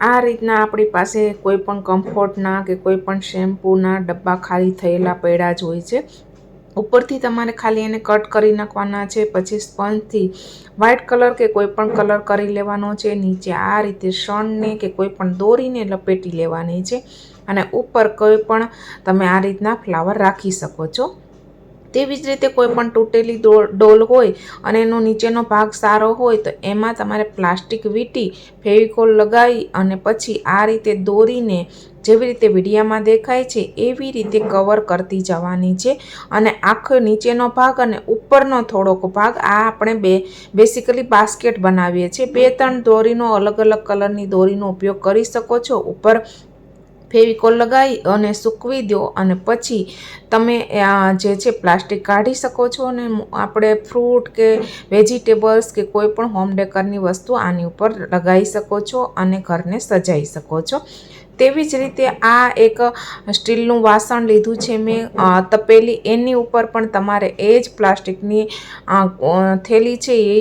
આ રીતના આપણી પાસે કોઈ પણ કમ્ફર્ટના કે કોઈ પણ શેમ્પૂના ડબ્બા ખાલી થયેલા પડ્યા જ હોય છે. ઉપરથી તમારે ખાલી એને કટ કરી નાખવાના છે, પછી સ્પંજથી વ્હાઇટ કલર કે કોઈ પણ કલર કરી લેવાનો છે, નીચે આ રીતે શણને કે કોઈ પણ દોરીને લપેટી લેવાની છે અને ઉપર કોઈ પણ તમે આ રીતના ફ્લાવર રાખી શકો છો. તેવી જ રીતે કોઈ પણ તૂટેલી ડોલ હોય અને એનો નીચેનો ભાગ સારો હોય તો એમાં તમારે પ્લાસ્ટિક વીંટી, ફેવિકોલ લગાવી અને પછી આ રીતે દોરીને જેવી રીતે વિડીયામાં દેખાય છે, એવી રીતે કવર કરતી જવાની છે. અને આખો નીચેનો ભાગ અને ઉપરનો થોડોક ભાગ આ આપણે બે બેસિકલી બાસ્કેટ બનાવીએ છીએ. બે, ત્રણ દોરીનો અલગ અલગ કલરની દોરીનો ઉપયોગ કરી શકો છો. ઉપર ફેવિકોલ લગાવી અને સૂકવી દો અને પછી તમે જે છે પ્લાસ્ટિક કાઢી શકો છો અને આપણે ફ્રૂટ કે વેજીટેબલ્સ કે કોઈ પણ હોમ ડેકરની વસ્તુ આની ઉપર લગાવી શકો છો અને ઘરને સજાવી શકો છો. તેવી જ રીતે આ એક સ્ટીલનું વાસણ લીધું છે મેં તપેલી. એની ઉપર પણ તમારે એ જ પ્લાસ્ટિકની થેલી છે એ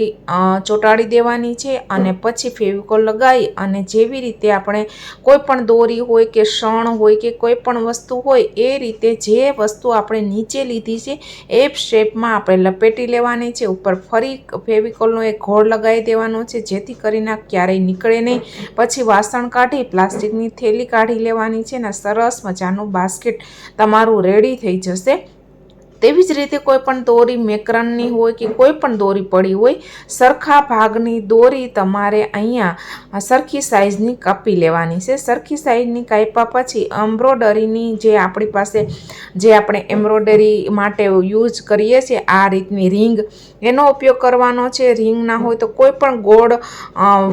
ચોંટાડી દેવાની છે અને પછી ફેવિકોલ લગાવી અને જેવી રીતે આપણે કોઈ પણ દોરી હોય કે શણ હોય કે કોઈ પણ વસ્તુ હોય, એ રીતે જે વસ્તુ આપણે નીચે લીધી છે, એ શેપમાં આપણે લપેટી લેવાની છે. ઉપર ફરી ફેવિકોલનો એક ઘોળ લગાવી દેવાનો છે, જેથી કરીને ક્યારેય નીકળે નહીં. પછી વાસણ કાઢી પ્લાસ્ટિકની થેલી કાઢી લેવાની છે ને સરસ મજાનું બાસ્કેટ તમારું રેડી થઈ જશે. તેવી જ રીતે કોઈ પણ દોરી મેકરનની હોય કે કોઈ પણ દોરી પડી હોય, સરખા ભાગની દોરી તમારે અહીંયા સરખી સાઇઝની કાપી લેવાની છે. સરખી સાઇઝની કાપ્યા પછી એમ્બ્રોડરીની જે આપણી પાસે, જે આપણે એમ્બ્રોડરી માટે યુઝ કરીએ છીએ, આ રીતની રિંગ એનો ઉપયોગ કરવાનો છે. રિંગ ના હોય તો કોઈ પણ ગોળ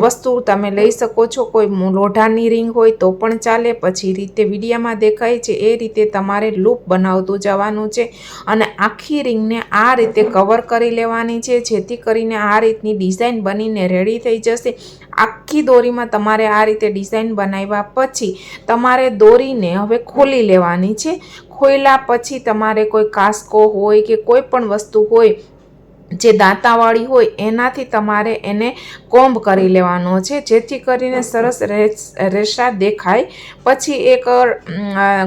વસ્તુ તમે લઈ શકો છો. કોઈ લોઢાની રિંગ હોય તો પણ ચાલે. પછી રીતે વિડીયામાં દેખાય છે. એ રીતે તમારે લૂપ બનાવતું જવાનું છે. અને આખી રિંગને આ રીતે કવર કરી લેવાની છે, જેથી કરીને આ રીતની ડિઝાઇન બનીને રેડી થઈ જશે. આખી દોરીમાં તમારે આ રીતે ડિઝાઇન બનાવ્યા પછી તમારે દોરીને હવે ખોલી લેવાની છે. ખોલ્યા પછી તમારે કોઈ કાસ્કો હોય કે કોઈ પણ વસ્તુ હોય જે દાંતાવાળી હોય, એનાથી તમારે એને કોમ્બ કરી લેવાનો છે. જેથી કરીને સરસ રેસા દેખાય. પછી એક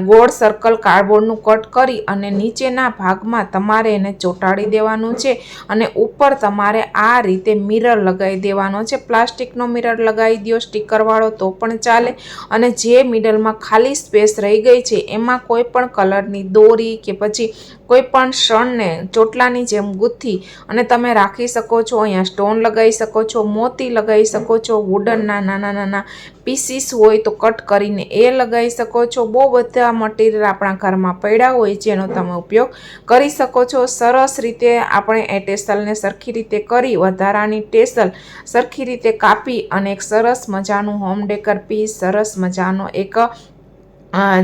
ગોળ સર્કલ કાર્ડબોર્ડનું કટ કરી અને નીચેના ભાગમાં તમારે એને ચોંટાડી દેવાનું છે અને ઉપર તમારે આ રીતે મિરર લગાવી દેવાનો છે. પ્લાસ્ટિકનો મિરર લગાવી દો સ્ટીકરવાળો તો પણ ચાલે. અને જે મિડલમાં ખાલી સ્પેસ રહી ગઈ છે, એમાં કોઈ પણ કલરની દોરી કે પછી કોઈ પણ શણને ચોટલાની જેમ ગુથ્થી અને તમે રાખી શકો છો, અહીંયા સ્ટોન લગાવી શકો છો, મોતી લગાવી શકો છો વુડનના નાના નાના પીસીસ હોય તો કટ કરીને એ લગાવી શકો છો. બહુ બધા મટીરિયલ આપણા ઘરમાં પડ્યા હોય જેનો તમે ઉપયોગ કરી શકો છો. સરસ રીતે આપણે એ ટેસલને સરખી રીતે કરી, વધારાની ટેસલ સરખી રીતે કાપી અને એક સરસ મજાનું હોમ ડેકર પીસ સરસ મજાનો એક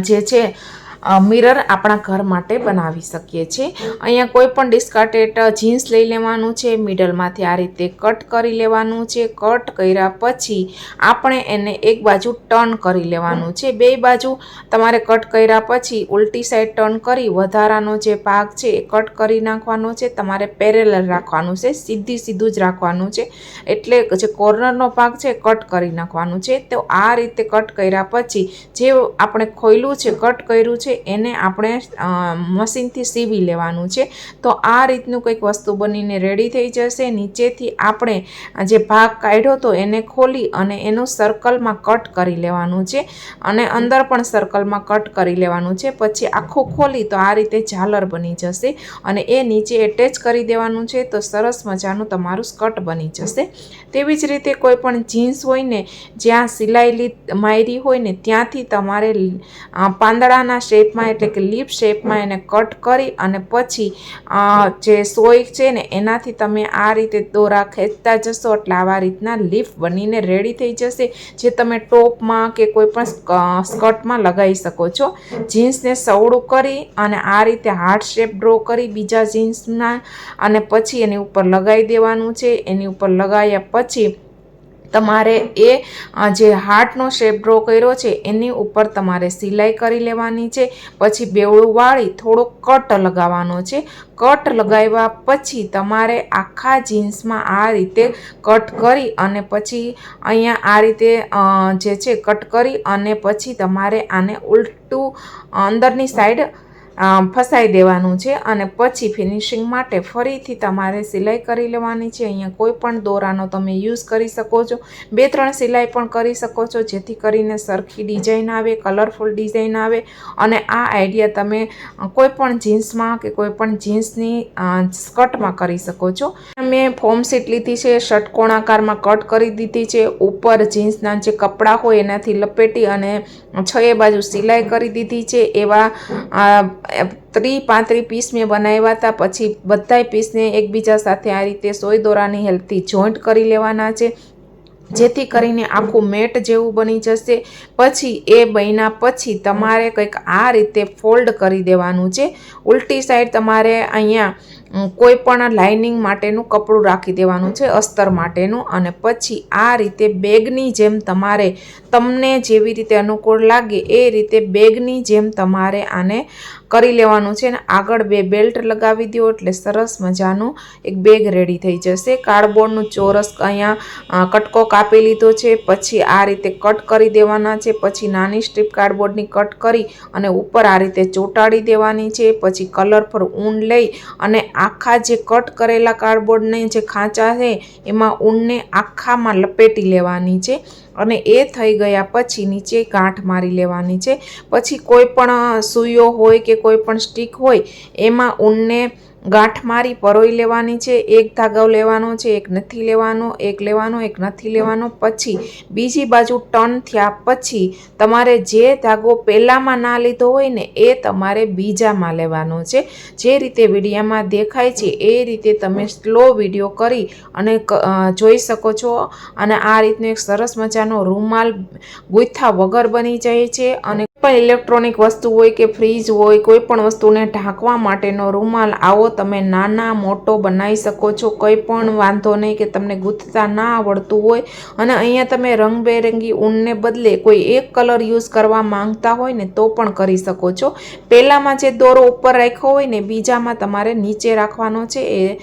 જે છે મિરર આપણા ઘર માટે બનાવી શકીએ છીએ. અહીંયા કોઈ પણ ડિસ્કાર્ટેડ જીન્સ લઈ લેવાનું છે મિડલમાંથી આ રીતે કટ કરી લેવાનું છે. કટ કર્યા પછી આપણે એને એક બાજુ ટર્ન કરી લેવાનું છે. બે બાજુ તમારે કટ કર્યા પછી ઉલટી સાઈડ ટર્ન કરી વધારાનો જે ભાગ છે એ કટ કરી નાખવાનો છે. તમારે પેરેલલ રાખવાનું છે, સીધી સીધું જ રાખવાનું છે. એટલે જે કોર્નરનો ભાગ છે કટ કરી નાખવાનું છે. તો આ રીતે કટ કર્યા પછી જે આપણે ખોયલું છે કટ કર્યું છે એને આપણે મશીનથી સીવી લેવાનું છે. તો આ રીતનું કંઈક વસ્તુ બનીને રેડી થઈ જશે. નીચેથી આપણે જે ભાગ કાઢ્યો તો એને ખોલી અને એનું સર્કલમાં કટ કરી લેવાનું છે. અને અંદર પણ સર્કલમાં કટ કરી લેવાનું છે. પછી આખું ખોલી તો આ રીતે ઝાલર બની જશે અને એ નીચે એટેચ કરી દેવાનું છે તો સરસ મજાનું તમારું સ્કર્ટ બની જશે. તેવી જ રીતે કોઈ પણ જીન્સ હોય ને, જ્યાં સિલાઈ માયરી હોય ને, ત્યાંથી તમારે પાંદડાના શેપ શેપમાં એટલે કે લીપ શેપમાં એને કટ કરી અને પછી જે સોય છે ને, એનાથી તમે આ રીતે દોરા ખેંચતા જશો, એટલે આવા રીતના લીફ બનીને રેડી થઈ જશે, જે તમે ટોપમાં કે કોઈ પણ સ્કર્ટમાં લગાવી શકો છો. જીન્સને સવડું કરી અને આ રીતે હાર્ટ શેપ ડ્રો કરી બીજા જીન્સના અને પછી એની ઉપર લગાવી દેવાનું છે. એની ઉપર લગાવ્યા પછી તમારે એ જે હાર્ટનો શેપ ડ્રો કર્યો છે, એની ઉપર તમારે સિલાઈ કરી લેવાની છે, પછી બેવડું વાળી થોડો કટ લગાવવાનો છે. કટ લગાવ્યા પછી તમારે આખા જીન્સમાં આ રીતે કટ કરી અને પછી અહીંયા આ રીતે જે છે કટ કરી અને પછી તમારે આને ઉલટું અંદરની સાઈડ ફસાઈ દેવાનું છે અને પછી ફિનિશિંગ માટે ફરીથી તમારે સિલાઈ કરી લેવાની છે. અહીંયા કોઈ પણ દોરાનો તમે યુઝ કરી શકો છો. બે, ત્રણ સિલાઈ પણ કરી શકો છો, જેથી કરીને સરખી ડિઝાઇન આવે કલરફુલ ડિઝાઇન આવે અને આ આઈડિયા તમે કોઈ પણ જીન્સમાં કે કોઈ પણ જીન્સની સ્કર્ટમાં કરી શકો છો. મેં ફોર્મ સીટ લીધી છે ષટકોણાકારમાં કટ કરી દીધી છે, ઉપર જીન્સના જે કપડાં હોય એનાથી લપેટી અને છ એ બાજુ સિલાઈ કરી દીધી છે. એવા ત્રી પાંત્રી પીસ મેં બનાવ્યા હતા. પછી બધાય પીસને એકબીજા સાથે આ રીતે સોય દોરાની હેલ્પથી જોઈન્ટ કરી લેવાના છે. જેથી કરીને આખું મેટ જેવું બની જશે. પછી એ બન્યા પછી તમારે કંઈક આ રીતે ફોલ્ડ કરી દેવાનું છે. ઉલટી સાઈડ તમારે અહીંયા કોઈ પણ લાઇનિંગ માટેનું કપડું રાખી દેવાનું છે, અસ્તર માટેનું. અને પછી આ રીતે બેગની જેમ તમારે તમને જેવી રીતે અનુકૂળ લાગે એ રીતે બેગની જેમ તમારે આને કરી લેવાનું છે. અને આગળ બે બેલ્ટ લગાવી દો એટલે સરસ મજાનું એક બેગ રેડી થઈ જશે. કાર્ડબોર્ડનું ચોરસ અહીંયા કટકો કાપી લીધો છે. પછી આ રીતે કટ કરી દેવાના છે. પછી નાની સ્ટ્રીપ કાર્ડબોર્ડની કટ કરી અને ઉપર આ રીતે ચોંટાડી દેવાની છે. પછી કલર પર ઊન લઈ અને આખા જે કટ કરેલા કાર્ડબોર્ડને જે ખાંચા છે, એમાં ઊનને આખામાં લપેટી લેવાની છે અને એ થઈ ગયા પછી નીચે ગાંઠ મારી લેવાની છે. પછી કોઈ પણ સૂઈઓ હોય કે કોઈ પણ સ્ટીક હોય, એમાં ઊનને ગાંઠ મારી પરોઈ લેવાની છે, એક ધાગો લેવાનો છે, એક નથી લેવાનો, એક લેવાનો, એક નથી લેવાનો. પછી બીજી બાજુ ટર્ન થયા પછી તમારે જે ધાગો પહેલાંમાં ના લીધો હોય ને એ તમારે બીજામાં લેવાનો છે. જે રીતે વિડીયામાં દેખાય છે એ રીતે તમે સ્લો વીડિયો કરી અને જોઈ શકો છો. અને આ રીતનો એક સરસ મજાનો રૂમાલ ગુથા વગર બની જાય છે અને પણ ઇલેક્ટ્રોનિક વસ્તુ હોય કે ફ્રીજ હોય, કોઈ પણ વસ્તુને ઢાંકવા માટેનો રૂમાલ આવો, તમે નાના, મોટો બનાવી શકો છો. કંઈ પણ વાંધો નહીં કે તમને ગૂંથતા ના આવડતું હોય અને અહીંયા તમે રંગબેરંગી ઊનને બદલે કોઈ એક કલર યુઝ કરવા માંગતા હોય ને તો પણ કરી શકો છો. પહેલાંમાં જે દોરો ઉપર રાખ્યો હોય ને, બીજામાં તમારે નીચે રાખવાનો છે એ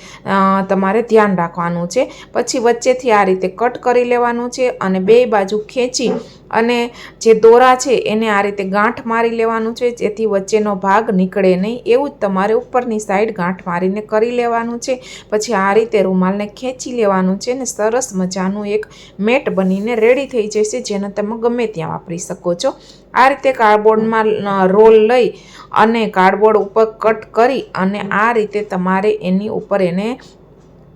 તમારે ધ્યાન રાખવાનું છે. પછી વચ્ચેથી આ રીતે કટ કરી લેવાનું છે અને બે બાજુ ખેંચી અને જે દોરા છે એને આ રીતે ગાંઠ મારી લેવાનું છે, જેથી વચ્ચેનો ભાગ નીકળે નહીં. એવું જ તમારે ઉપરની સાઈડ ગાંઠ મારીને કરી લેવાનું છે. પછી આ રીતે રૂમાલને ખેંચી લેવાનું છે ને સરસ મજાનું એક મેટ બનીને રેડી થઈ જશે, જેને તમે ગમે ત્યાં વાપરી શકો છો. આ રીતે કાર્ડબોર્ડમાં રોલ લઈ અને કાર્ડબોર્ડ ઉપર કટ કરી અને આ રીતે તમારે એની ઉપર એને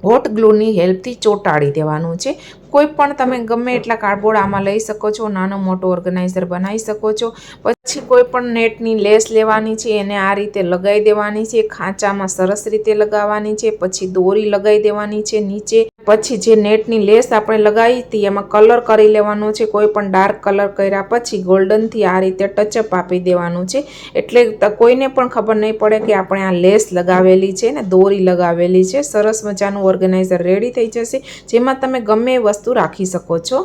હોટ ગ્લુની હેલ્પથી ચોંટાડી દેવાનું છે. કોઈ પણ તમે ગમે એટલા કાર્ડબોર્ડ આમાં લઈ શકો છો, નાનો મોટો ઓર્ગેનાઇઝર બનાવી શકો છો. પછી કોઈ પણ નેટની લેસ લેવાની છે, એને આ રીતે લગાવી દેવાની છે, ખાંચામાં સરસ રીતે લગાવવાની છે, પછી દોરી લગાવી દેવાની છે, નીચે. પછી જે નેટની લેસ આપણે લગાવી હતી, એમાં કલર કરી લેવાનો છે, કોઈ પણ ડાર્ક કલર કર્યા પછી ગોલ્ડનથી આ રીતે ટચઅપ આપી દેવાનું છે. એટલે કોઈને પણ ખબર નહીં પડે કે આપણે આ લેસ લગાવેલી છે ને દોરી લગાવેલી છે. સરસ મજાનું ઓર્ગેનાઇઝર રેડી થઈ જશે. જેમાં તમે ગમે એ વસ્તુ રાખી શકો છો.